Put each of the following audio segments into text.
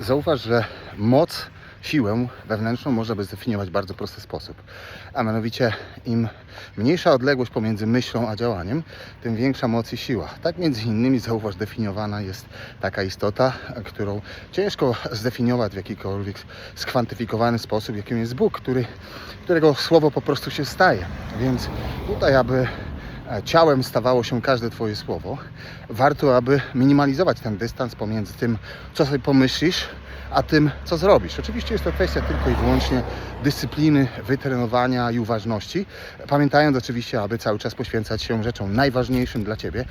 Zauważ, że moc, siłę wewnętrzną można by zdefiniować w bardzo prosty sposób. A mianowicie im mniejsza odległość pomiędzy myślą a działaniem, tym większa moc i siła. Tak między innymi zauważ definiowana jest taka istota, którą ciężko zdefiniować w jakikolwiek skwantyfikowany sposób, jakim jest Bóg, który, którego słowo po prostu się staje. Więc tutaj, aby ciałem stawało się każde Twoje słowo, warto, aby minimalizować ten dystans pomiędzy tym, co sobie pomyślisz, a tym, co zrobisz. Oczywiście jest to kwestia tylko i wyłącznie dyscypliny, wytrenowania i uważności. Pamiętając oczywiście, aby cały czas poświęcać się rzeczom najważniejszym dla Ciebie.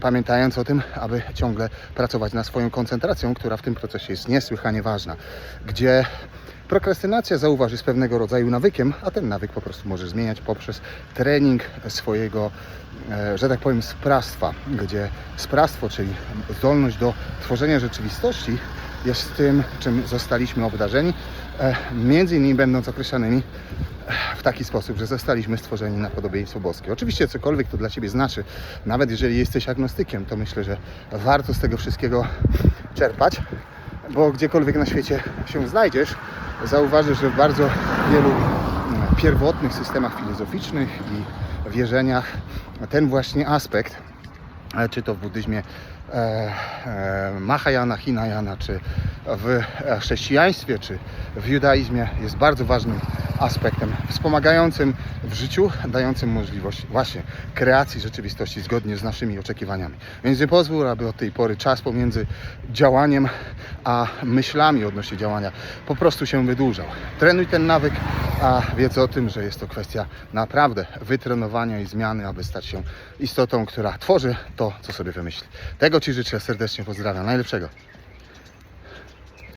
Pamiętając o tym, aby ciągle pracować nad swoją koncentracją, która w tym procesie jest niesłychanie ważna. Gdzie Prokrastynacja, zauważ, jest pewnego rodzaju nawykiem, a ten nawyk po prostu możesz zmieniać poprzez trening swojego, e, że tak powiem, sprawstwa, gdzie sprawstwo, czyli zdolność do tworzenia rzeczywistości, jest tym, czym zostaliśmy obdarzeni, e, między innymi będąc określanymi w taki sposób, że zostaliśmy stworzeni na podobieństwo boskie. Oczywiście cokolwiek to dla Ciebie znaczy, nawet jeżeli jesteś agnostykiem, to myślę, że warto z tego wszystkiego czerpać, bo gdziekolwiek na świecie się znajdziesz, zauważysz, że w bardzo wielu mm, pierwotnych systemach filozoficznych i wierzeniach ten właśnie aspekt, e, czy to w buddyzmie e, e, Mahayana, Hinayana, czy w chrześcijaństwie, czy w judaizmie jest bardzo ważnym aspektem wspomagającym w życiu, dającym możliwość właśnie kreacji rzeczywistości zgodnie z naszymi oczekiwaniami. Więc nie pozwól, aby od tej pory czas pomiędzy działaniem a myślami odnośnie działania po prostu się wydłużał. Trenuj ten nawyk, a wiedz o tym, że jest to kwestia naprawdę wytrenowania i zmiany, aby stać się istotą, która tworzy to, co sobie wymyśli. Tego Ci życzę serdecznie, pozdrawiam. Najlepszego.